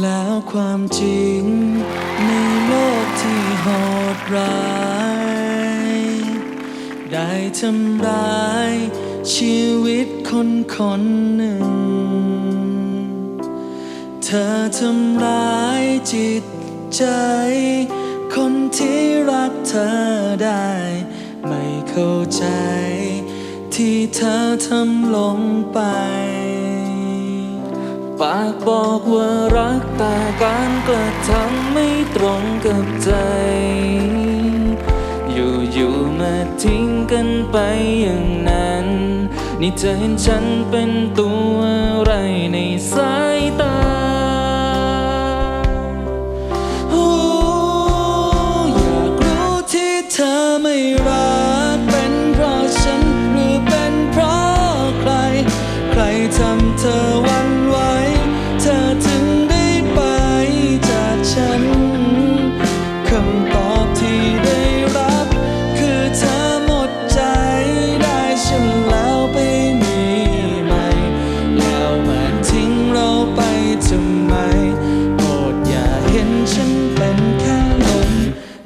แล้วความจริงในโลกที่โหดร้าย ได้ทำร้ายชีวิตคนคนหนึ่ง เธอทำร้ายจิตใจ คนที่รักเธอได้ ไม่เข้าใจ ที่เธอทำลงไป ปากบอกว่ารักแต่การกระทำไม่ตรงกับใจ อยู่ๆมาทิ้งกันไปอย่างนั้น นี่เธอเห็นฉันเป็นตัวอะไรในสาย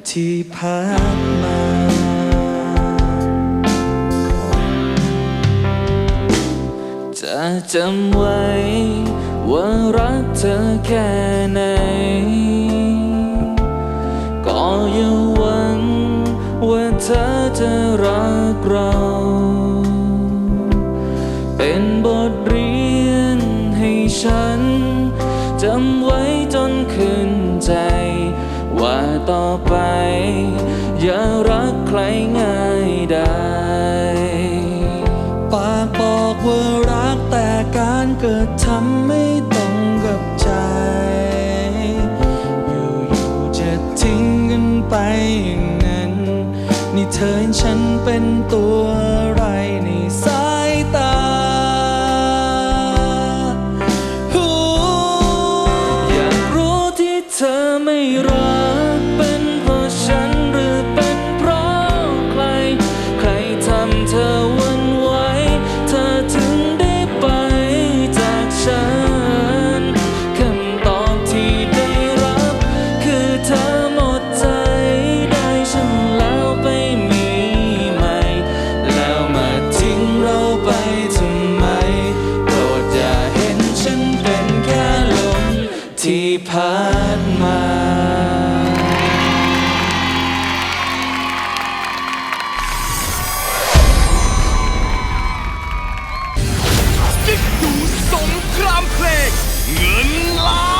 ที่พัดมาจะจำไว้ ว่ารักเธอแค่ไหน ก็อย่าหวัง ว่าเธอจะรักเรา เป็นบทเรียนให้ฉันจำไว้ ต่อไป อย่ารักใครง่ายได้ ปากบอกว่ารักแต่การเกิดทำไม่ตรงกับใจ อยู่ๆจะทิ้งกันไปอย่างนั้น นี่เธอเห็นฉันเป็นตัวอะไร ผ่านมา กิ๊กดูสงครามเพลงเงินล้าน